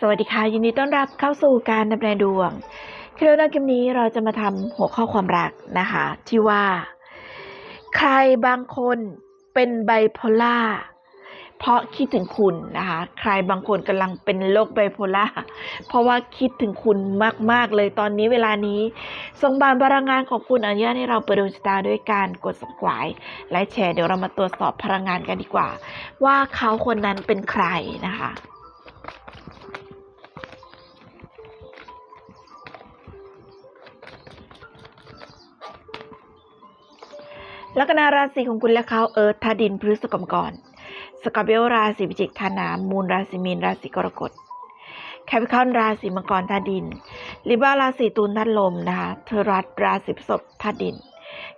สวัสดีค่ะ ยินดีต้อนรับเข้าสู่การดำเนินดวงคลิปในคลิปนี้เราจะมาทำหัวข้อความรักนะคะ ที่ว่า ใครบางคนเป็นไบโพล่าเพราะคิดถึงคุณนะคะ ใครบางคนกำลังเป็นโรคไบโพล่าเพราะว่าคิดถึงคุณมาก ๆ เลยตอนนี้เวลานี้ส่งบานพลังงานของคุณอนุญาตให้เราเปิดดวงชะตาด้วยการกด subscribe และแชร์เดี๋ยวเรามาตรวจสอบพลังงานกันดีกว่า ว่าเขาคนนั้นเป็นใครนะคะ ลัคนาราศีของคุณและเขาเอิร์ธธาตุดินพฤษภกรกรสกอร์เบลราศีพิจิกธาตุน้ำมูลราศีมีนราศีกรกฎแคปิคอนราศีมังกรธาตุดินลิบาราศีตุลธาตุลมนะคะเทรัสราศีพฤษภธาตุดิน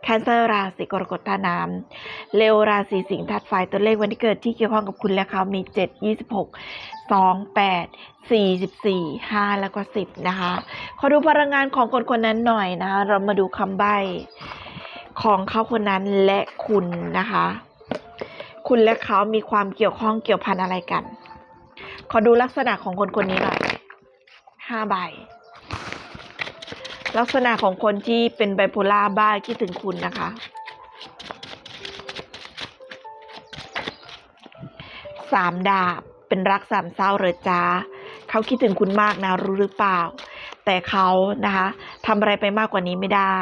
แคนเซอร์ราศีกรกฎธาตุน้ำเลโอราศีสิงห์ธาตุไฟตัวเลขวันที่เกิดที่เกี่ยวข้องกับคุณและเขามี 7 26 2 8 44 5 แล้วก็ 10 นะคะ ขอดูพลังงานของคนคนนั้นหน่อยนะคะ เรามาดูคำใบ้ ของเขาคนนั้นและคุณนะคะ คุณและเขามีความเกี่ยวข้องเกี่ยวพันอะไรกัน ขอดูลักษณะของคนคนนี้หน่อยห้าใบ ลักษณะของคนที่เป็นไบโพล่าบ้าคิดถึงคุณนะคะสามดาบเป็นรักสามเศร้าเหรอจ้าเขาคิดถึงคุณมากนะรู้หรือเปล่า แต่เขานะคะทำอะไรไปมากกว่านี้ไม่ได้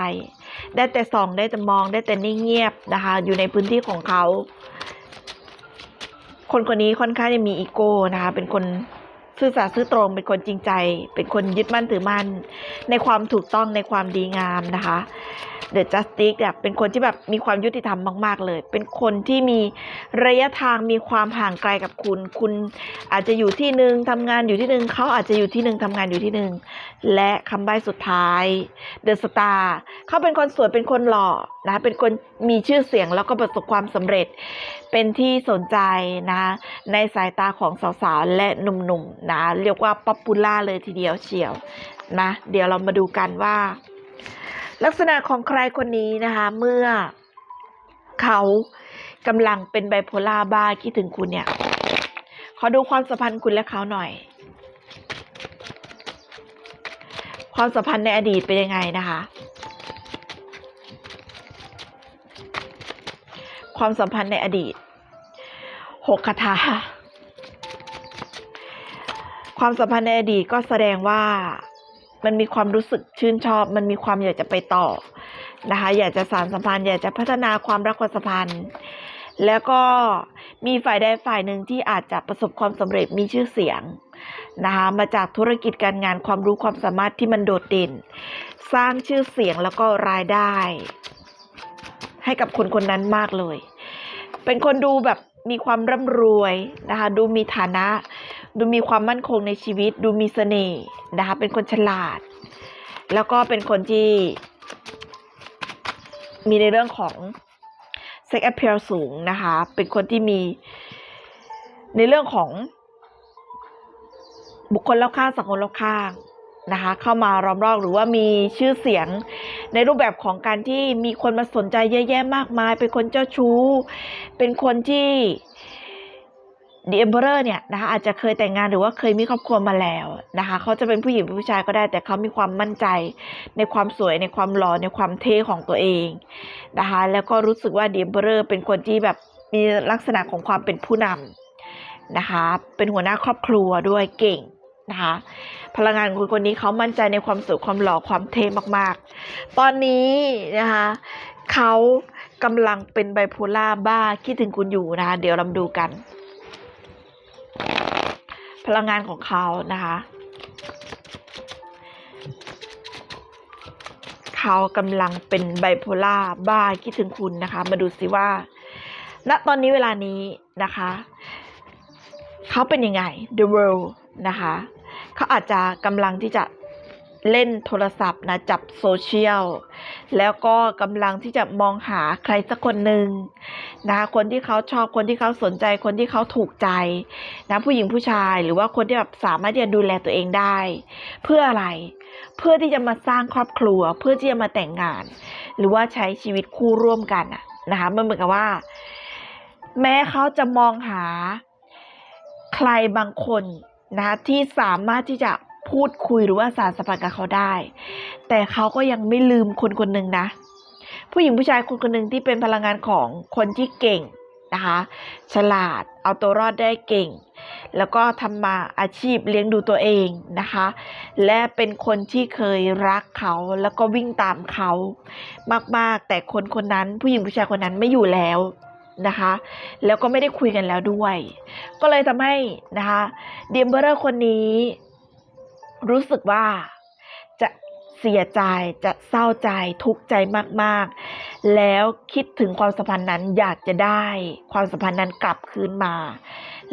ได้แต่ส่องได้แต่มองได้แต่นิ่งเงียบนะคะ อยู่ในพื้นที่ของเขา คนคนนี้ค่อนข้างจะมีอีโก้นะคะ เป็นคนซื่อสัตย์ซื่อตรง เป็นคนจริงใจ เป็นคนยึดมั่นถือมั่นในความถูกต้องในความดีงามนะคะ เดอะจัสติกแบบเป็นคนที่แบบมีความยุติธรรมมาก ๆ เลย เป็นคนที่มีระยะทางมีความห่างไกลกับคุณ คุณอาจจะอยู่ที่หนึ่งทำงานอยู่ที่หนึ่งเขาอาจจะอยู่ที่หนึ่งทำงานอยู่ที่หนึ่งและคำใบ้สุดท้ายเดอะสตาร์เขาเป็นคนสวยเป็นคนหล่อนะเป็นคนมีชื่อเสียงแล้วก็ประสบความสำเร็จ เป็นที่สนใจนะในสายตาของสาวๆและหนุ่มๆนะเรียกว่าป๊อปปูล่าเลยทีเดียวเชียวนะ เดี๋ยวเรามาดูกันว่า ลักษณะของใครคนนี้นะคะ เมื่อเขากำลังเป็นไบโพล่าบ้าคิดถึงคุณเนี่ย ขอดูความสัมพันธ์คุณและเขาหน่อย ความสัมพันธ์ในอดีตเป็นยังไงนะคะ ความสัมพันธ์ในอดีตหกคาถาความสัมพันธ์ในอดีตก็แสดงว่า มันมีความรู้สึกชื่นชอบ มันมีความอยากจะไปต่อนะคะ อยากจะสานสัมพันธ์อยากจะพัฒนาความรักความสัมพันธ์ แล้วก็มีฝ่ายใดฝ่ายหนึ่งที่อาจจะประสบความสำเร็จมีชื่อเสียงนะคะมาจากธุรกิจการงานความรู้ความสามารถที่มันโดดเด่น สร้างชื่อเสียงแล้วก็รายได้ ให้กับคนคนนั้นมากเลย เป็นคนดูแบบมีความร่ำรวยนะคะ ดูมีฐานะ ดูมีความมั่นคงในชีวิต ดูมีเสน่ห์นะคะเป็นคนฉลาด แล้วก็เป็นคนที่ มีในเรื่องของ sex appeal สูงนะคะ เป็นคนที่มีในเรื่องของ บุคคลรอบข้างสังคมรอบข้างนะคะ เข้ามาล้อมรอบหรือว่ามีชื่อเสียงในรูปแบบของการที่มีคนมาสนใจเยอะแยะมากมาย เป็นคนเจ้าชู้ เป็นคนที่ The Emperor เนี่ยนะคะอาจจะเคยแต่งงานหรือว่าเคยมีครอบครัวมาแล้วนะคะเขาจะเป็นผู้หญิงเป็นผู้ชายก็ได้ แต่เขามีความมั่นใจในความสวยในความหล่อในความเท่ของตัวเองนะคะแล้วก็รู้สึกว่า The Emperor เป็นคนที่แบบมีลักษณะของความเป็นผู้นำนะคะเป็นหัวหน้าครอบครัวด้วยเก่งนะคะพลังงานคนคนนี้เขามั่นใจในความสวยความหล่อความเท่มากๆ ตอนนี้นะคะเขากำลังเป็นไบโพล่าบ้าคิดถึงคุณอยู่นะคะเดี๋ยวเราดูกัน พลังงานของเขานะคะเขากำลังเป็นไบโพล่าบ้าคิดถึงคุณนะคะ มาดูสิว่า ณตอนนี้เวลานี้นะคะเขาเป็นยังไง The World นะคะเขาอาจจะกำลังที่จะเล่นโทรศัพท์นะจับโซเชียล แล้วก็กำลังที่จะมองหาใครสักคนหนึ่งนะคะคนที่เขาชอบคนที่เขาสนใจคนที่เขาถูกใจนะผู้หญิงผู้ชายหรือว่าคนที่แบบสามารถที่จะดูแลตัวเองได้ เพื่ออะไร เพื่อที่จะมาสร้างครอบครัว เพื่อที่จะมาแต่งงาน หรือว่าใช้ชีวิตคู่ร่วมกันอะนะคะมันเหมือนกับว่า แม้เขาจะมองหาใครบางคนนะที่สามารถที่จะ พูดคุยหรือว่าสารสัมพันธ์กับเขาได้ แต่เขาก็ยังไม่ลืมคนคนหนึ่งนะ ผู้หญิงผู้ชายคนคนหนึ่งที่เป็นพลังงานของคนที่เก่งนะคะ ฉลาดเอาตัวรอดได้เก่ง แล้วก็ทำมาอาชีพเลี้ยงดูตัวเองนะคะ และเป็นคนที่เคยรักเขาแล้วก็วิ่งตามเขามากๆ แต่คนคนนั้นผู้หญิงผู้ชายคนนั้นไม่อยู่แล้วนะคะ แล้วก็ไม่ได้คุยกันแล้วด้วย ก็เลยทำให้นะคะเดมเบอร์คนนี้ รู้สึกว่าจะเสียใจจะเศร้าใจทุกข์ใจมากๆ แล้วคิดถึงความสัมพันธ์นั้นอยากจะได้ความสัมพันธ์นั้นกลับคืนมา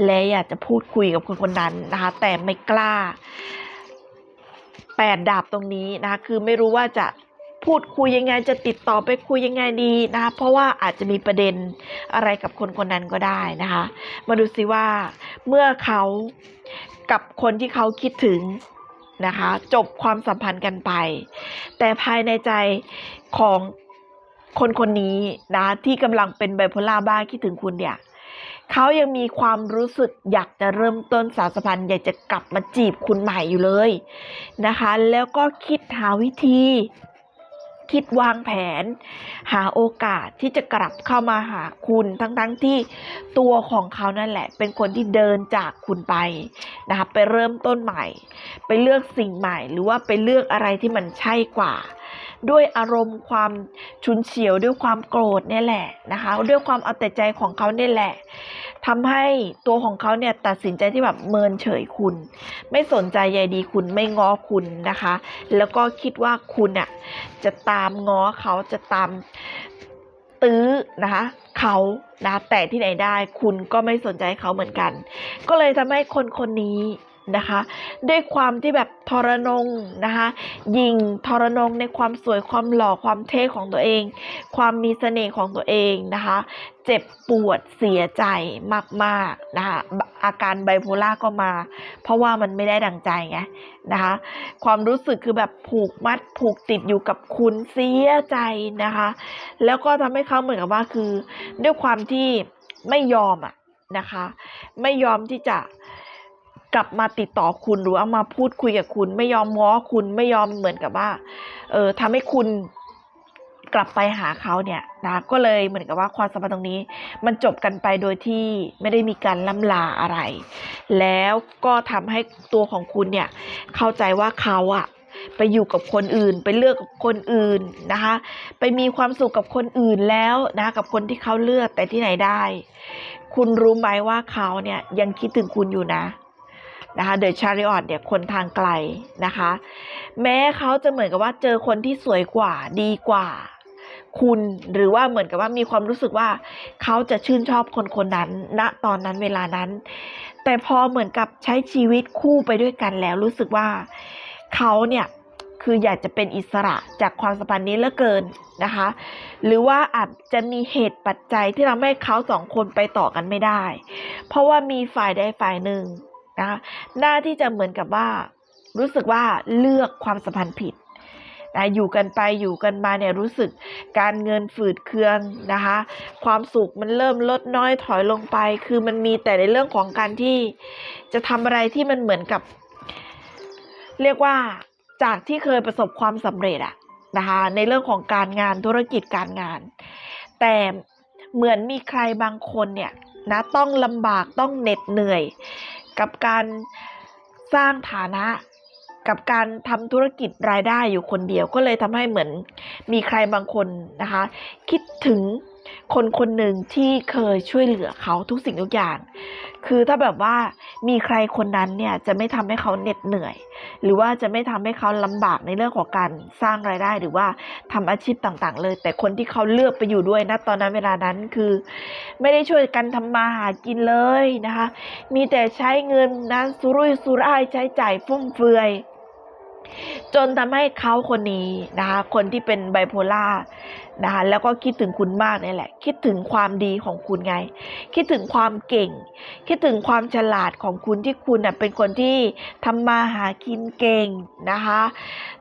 และอยากจะพูดคุยกับคนคนนั้นนะคะ แต่ไม่กล้าแปดดาบตรงนี้นะคะคือไม่รู้ว่าจะพูดคุยยังไงจะติดต่อไปคุยยังไงดีนะคะเพราะว่าอาจจะมีประเด็นอะไรกับคนคนนั้นก็ได้นะคะ มาดูซิว่าเมื่อเขากับคนที่เขาคิดถึง นะคะ จบความสัมพันธ์กันไป แต่ภายในใจของคนคนนี้นะที่กำลังเป็นไบโพล่าบ้าคิดถึงคุณเนี่ยเขายังมีความรู้สึกอยากจะเริ่มต้นสารสัมพันธ์อยากจะกลับมาจีบคุณใหม่อยู่เลยนะคะ แล้วก็คิดหาวิธี คิดวางแผน หาโอกาสที่จะกลับเข้ามาหาคุณทั้งๆทที่ตัวของเขานั่นแหละ เป็นคนที่เดินจากคุณไปนะคะไปเริ่มต้นใหม่ ไปเลือกสิ่งใหม่ หรือว่าไปเลือกอะไรที่มันใช่กว่าด้วยอารมณ์ความฉุนเฉียวด้วยความโกรธเนี่ยแหละนะคะ ด้วยความเอาแต่ใจของเขาเนี่ยแหละ ทำให้ตัวของเขาเนี่ยตัดสินใจที่แบบเมินเฉยคุณ ไม่สนใจใยดีคุณไม่ง้อคุณนะคะ แล้วก็คิดว่าคุณอะจะตามง้อเขาจะตามตื้อนะคะเขานะแต่ที่ไหนได้คุณก็ไม่สนใจเขาเหมือนกัน ก็เลยทำให้คนคนนี้ นะคะด้วยความที่แบบทรนงนะคะยิงทรนงในความสวยความหล่อความเท่ของตัวเอง ความมีเสน่ห์ของตัวเองนะคะ เจ็บปวดเสียใจมากๆนะคะอาการไบโพล่าก็มา เพราะว่ามันไม่ได้ดังใจไงนะคะความรู้สึกคือแบบผูกมัดผูกติดอยู่กับคุณเสียใจนะคะ แล้วก็ทำให้เขาเหมือนกับว่าคือ ด้วยความที่ไม่ยอมอะนะคะ ไม่ยอมที่จะ กลับมาติดต่อคุณหรือเอามาพูดคุยกับคุณ ไม่ยอมง้อคุณไม่ยอมเหมือนกับว่า เออทำให้คุณกลับไปหาเขาเนี่ยนะก็เลยเหมือนกับว่าความสัมพันธ์ตรงนี้ มันจบกันไปโดยที่ไม่ได้มีการล่ำลาอะไร แล้วก็ทำให้ตัวของคุณเนี่ยเข้าใจว่าเขาอะไปอยู่กับคนอื่น ไปเลือกกับคนอื่นนะคะ ไปมีความสุขกับคนอื่นแล้วนะกับคนที่เขาเลือกแต่ที่ไหนได้ คุณรู้ไหมว่าเขาเนี่ยยังคิดถึงคุณอยู่นะ นะคะเดอะชาริออตเนี่ยคนทางไกลนะคะ แม้เขาจะเหมือนกับว่าเจอคนที่สวยกว่าดีกว่า คุณหรือว่าเหมือนกับว่ามีความรู้สึกว่าเขาจะชื่นชอบคนคนนั้นณตอนนั้นเวลานั้น แต่พอเหมือนกับใช้ชีวิตคู่ไปด้วยกันแล้วรู้สึกว่าเขาเนี่ยคืออยากจะเป็นอิสระจากความสัมพันธ์นี้เหลือเกินนะคะ หรือว่าอาจจะมีเหตุปัจจัยที่ทำให้เขาสองคนไปต่อกันไม่ได้ เพราะว่ามีฝ่ายใดฝ่ายหนึ่ง นะคะหน้าที่จะเหมือนกับว่า รู้สึกว่าเลือกความสัมพันธ์ผิดนะอยู่กันไปอยู่กันมาเนี่ยรู้สึกการเงินฝืดเคืองนะคะ ความสุขมันเริ่มลดน้อยถอยลงไป คือมันมีแต่ในเรื่องของการที่จะทำอะไรที่มันเหมือนกับ เรียกว่าจากที่เคยประสบความสำเร็จอะนะคะในเรื่องของการงานธุรกิจการงาน แต่เหมือนมีใครบางคนเนี่ยนะต้องลำบากต้องเหน็ดเหนื่อย กับการสร้างฐานะกับการทำธุรกิจรายได้อยู่คนเดียวก็เลยทำให้เหมือนมีใครบางคนนะคะ คิดถึง คนคนหนึ่งที่เคยช่วยเหลือเขาทุกสิ่งทุกอย่าง คือถ้าแบบว่ามีใครคนนั้นเนี่ยจะไม่ทำให้เขาเหน็ดเหนื่อย หรือว่าจะไม่ทำให้เขาลำบากในเรื่องของการสร้างรายได้หรือว่าทำอาชีพต่างๆ เลย แต่คนที่เขาเลือกไปอยู่ด้วยนะตอนนั้นเวลานั้นคือ ไม่ได้ช่วยกันทำมาหากินเลยนะคะ มีแต่ใช้เงินนะสุรุ่ยสุร่ายใช้จ่ายฟุ่มเฟือย จนทำให้เขาคนนี้นะคะ คนที่เป็นไบโพล่านะคะแล้วก็คิดถึงคุณมากนี่แหละ คิดถึงความดีของคุณไง คิดถึงความเก่ง คิดถึงความฉลาดของคุณที่คุณน่ะเป็นคนที่ทำมาหากินเก่งนะคะ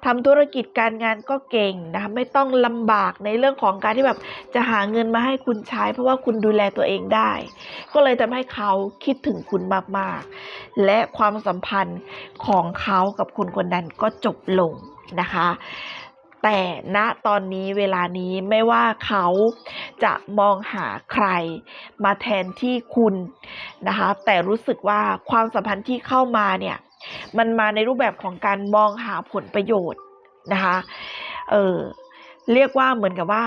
ทำธุรกิจการงานก็เก่งนะคะไม่ต้องลำบากในเรื่องของการที่แบบจะหาเงินมาให้คุณใช้ เพราะว่าคุณดูแลตัวเองได้ ก็เลยทำให้เขาคิดถึงคุณมากๆ และความสัมพันธ์ของเขากับคุณคนนั้นก็จบลงนะคะ แต่ณตอนนี้เวลานี้ไม่ว่าเขาจะมองหาใครมาแทนที่คุณนะคะ แต่รู้สึกว่าความสัมพันธ์ที่เข้ามาเนี่ย มันมาในรูปแบบของการมองหาผลประโยชน์นะคะ เออเรียกว่าเหมือนกับว่า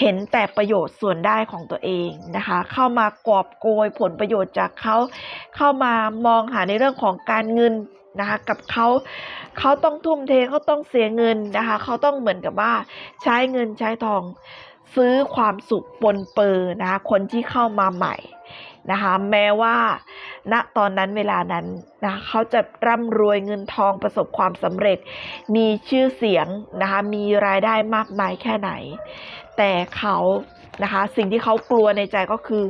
เห็นแต่ประโยชน์ส่วนได้ของตัวเองนะคะ เข้ามากอบโกยผลประโยชน์จากเขา เข้ามามองหาในเรื่องของการเงิน นะคะกับเขาเขาต้องทุ่มเทเขาต้องเสียเงินนะคะเขาต้องเหมือนกับว่าใช้เงินใช้ทองซื้อความสุขปนเปื้อนะคะคนที่เข้ามาใหม่นะคะแม้ว่าณตอนนั้นเวลานั้นนะเขาจะร่ำรวยเงินทองประสบความสำเร็จ มีชื่อเสียงนะคะมีรายได้มากมายแค่ไหน แต่เขา นะคะ สิ่งที่เขากลัวในใจก็คือ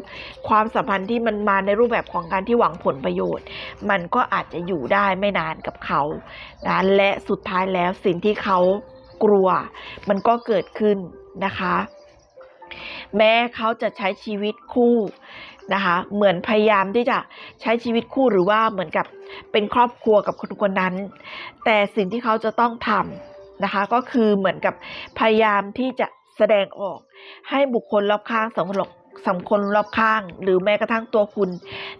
ความสัมพันธ์ที่มันมาในรูปแบบของการที่หวังผลประโยชน์ มันก็อาจจะอยู่ได้ไม่นานกับเขานะและสุดท้ายแล้วสิ่งที่เขากลัว มันก็เกิดขึ้นนะคะ แม้เขาจะใช้ชีวิตคู่นะคะเหมือนพยายามที่จะใช้ชีวิตคู่หรือว่าเหมือนกับเป็นครอบครัวกับคนคนนั้น แต่สิ่งที่เขาจะต้องทำนะคะก็คือเหมือนกับพยายามที่จะ แสดงออก ให้บุคคลรอบข้างสังคมสังคมรอบข้าง หรือแม้กระทั่งตัวคุณ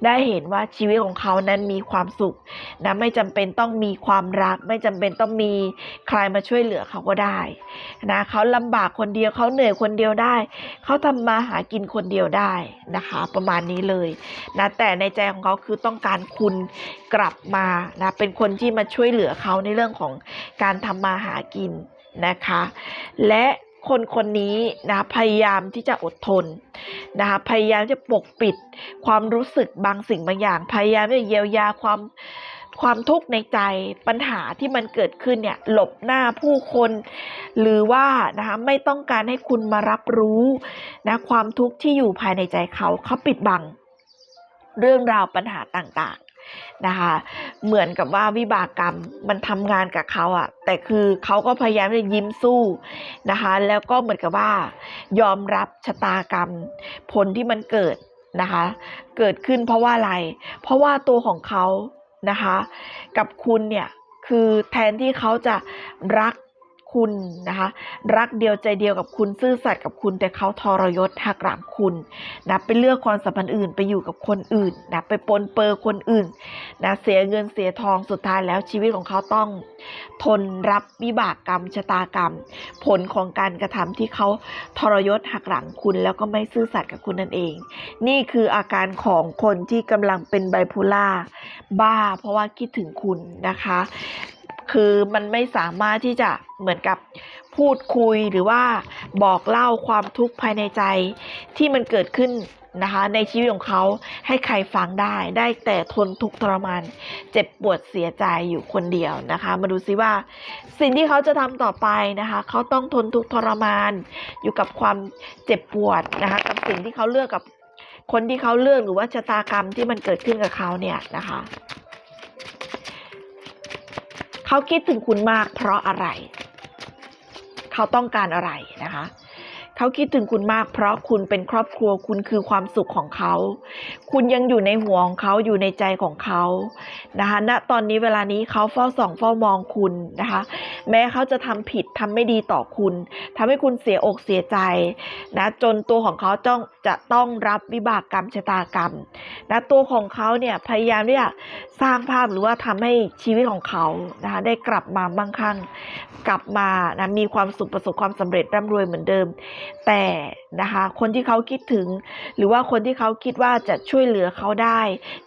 ได้เห็นว่าชีวิตของเขานั้นมีความสุขนะไม่จำเป็นต้องมีความรัก ไม่จำเป็นต้องมีใครมาช่วยเหลือเขาก็ได้นะเขาลำบากคนเดียวเขาเหนื่อยคนเดียวได้ เขาทำมาหากินคนเดียวได้นะคะ ประมาณนี้เลยนะแต่ในใจของเขาคือต้องการคุณกลับมานะเป็นคนที่มาช่วยเหลือเขาในเรื่องของการทำมาหากินนะคะ และ คนคนนี้นะพยายามที่จะอดทนนะคะพยายามจะปกปิดความรู้สึกบางสิ่งบางอย่าง พยายามจะเยียวยาความความทุกข์ในใจปัญหาที่มันเกิดขึ้นเนี่ยหลบหน้าผู้คน หรือว่านะคะไม่ต้องการให้คุณมารับรู้นะความทุกข์ที่อยู่ภายในใจเขาเขาปิดบัง เรื่องราวปัญหาต่าง นะคะ เหมือนกับว่าวิบากกรรมมันทำงานกับเขาอะแต่คือเขาก็พยายามจะยิ้มสู้นะคะ แล้วก็เหมือนกับว่า ยอมรับชะตากรรม ผลที่มันเกิดนะคะ เกิดขึ้นเพราะว่าอะไร เพราะว่าตัวของเขานะคะ กับคุณเนี่ยคือแทนที่เขาจะรัก คุณนะคะ รักเดียวใจเดียวกับคุณซื่อสัตย์กับคุณ แต่เขาทรยศหักหลังคุณนะไปเลือกความสัมพันธ์อื่นไปอยู่กับคนอื่นนะไปปนเปื้อคนอื่นนะเสียเงินเสียทองสุดท้ายแล้วชีวิตของเขาต้อง ทนรับวิบากกรรมชะตากรรม ผลของการกระทำที่เขาทรยศหักหลังคุณ แล้วก็ไม่ซื่อสัตย์กับคุณนั่นเอง นี่คืออาการของคนที่กำลังเป็นไบโพล่าบ้า เพราะว่าคิดถึงคุณนะคะ คือมันไม่สามารถที่จะเหมือนกับพูดคุยหรือว่าบอกเล่าความทุกข์ภายในใจที่มันเกิดขึ้นนะคะในชีวิตของเขาให้ใครฟังได้ ได้แต่ทนทุกข์ทรมานเจ็บปวดเสียใจอยู่คนเดียวนะคะ มาดูซิว่า สิ่งที่เขาจะทำต่อไปนะคะ เขาต้องทนทุกข์ทรมาน อยู่กับความเจ็บปวดนะคะ กับสิ่งที่เขาเลือกกับคนที่เขาเลือกหรือว่าชะตากรรมที่มันเกิดขึ้นกับเขาเนี่ยนะคะ เขาคิดถึงคุณมากเพราะอะไร เขาต้องการอะไรนะคะ เขาคิดถึงคุณมาก เพราะคุณเป็นครอบครัวคุณคือความสุขของเขา คุณยังอยู่ในหัวของเขาอยู่ในใจของเขานะคะณตอนนี้เวลานี้เขาเฝ้าส่องเฝ้ามองคุณนะคะ แม้เขาจะทำผิดทำไม่ดีต่อคุณทำให้คุณเสียอกเสียใจนะจนตัวของเขาต้องจะต้องรับวิบากกรรมชะตากรรมนะตัวของเขาเนี่ยพยายามที่จะสร้างภาพหรือว่าทำให้ชีวิตของเขานะคะได้กลับมามั่งคั่ง กลับมานะมีความสุขประสบความสำเร็จร่ำรวยเหมือนเดิม แต่ นะคะ คนที่เขาคิดถึง หรือว่าคนที่เขาคิดว่าจะช่วยเหลือเขาได้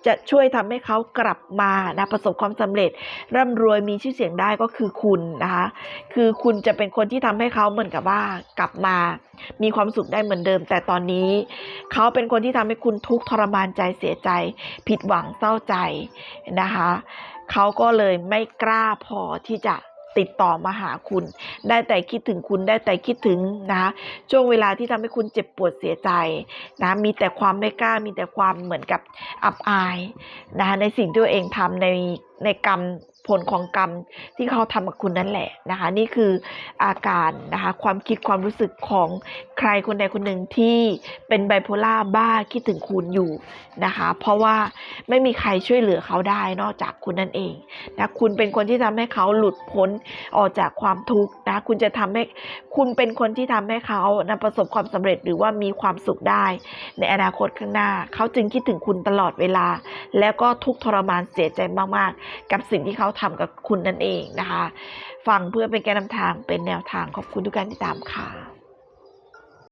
จะช่วยทำให้เขากลับมานะประสบความสำเร็จ ร่ำรวยมีชื่อเสียงได้ก็คือคุณนะคะคือคุณจะเป็นคนที่ทำให้เขาเหมือนกับว่ากลับมา มีความสุขได้เหมือนเดิม แต่ตอนนี้ เขาเป็นคนที่ทำให้คุณทุกข์ทรมานใจเสียใจ ผิดหวังเศร้าใจนะคะเขาก็เลยไม่กล้าพอที่จะ ติดต่อมาหาคุณ ได้แต่คิดถึงคุณได้แต่คิดถึงนะคะช่วงเวลาที่ทำให้คุณเจ็บปวดเสียใจนะมีแต่ความไม่กล้ามีแต่ความเหมือนกับอับอายนะคะในสิ่งที่ตัวเองทำในในกรรม ผลของกรรมที่เขาทำกับคุณนั่นแหละนะคะ นี่คืออาการนะคะความคิดความรู้สึกของใครคนใดคนหนึ่งที่เป็นไบโพล่าบ้าคิดถึงคุณอยู่นะคะ เพราะว่าไม่มีใครช่วยเหลือเขาได้นอกจากคุณนั่นเองนะคุณเป็นคนที่ทำให้เขาหลุดพ้นออกจากความทุกข์นะคุณจะทำให้คุณเป็นคนที่ทำให้เขานะประสบความสำเร็จหรือว่ามีความสุขได้ ในอนาคตข้างหน้า เขาจึงคิดถึงคุณตลอดเวลา แล้วก็ทุกทรมานเสียใจมากๆ กับสิ่งที่เขาทำกับคุณนั่นเองนะคะ ฟังเพื่อเป็นแกนนำทางเป็นแนวทางขอบคุณทุกการติดตามค่ะ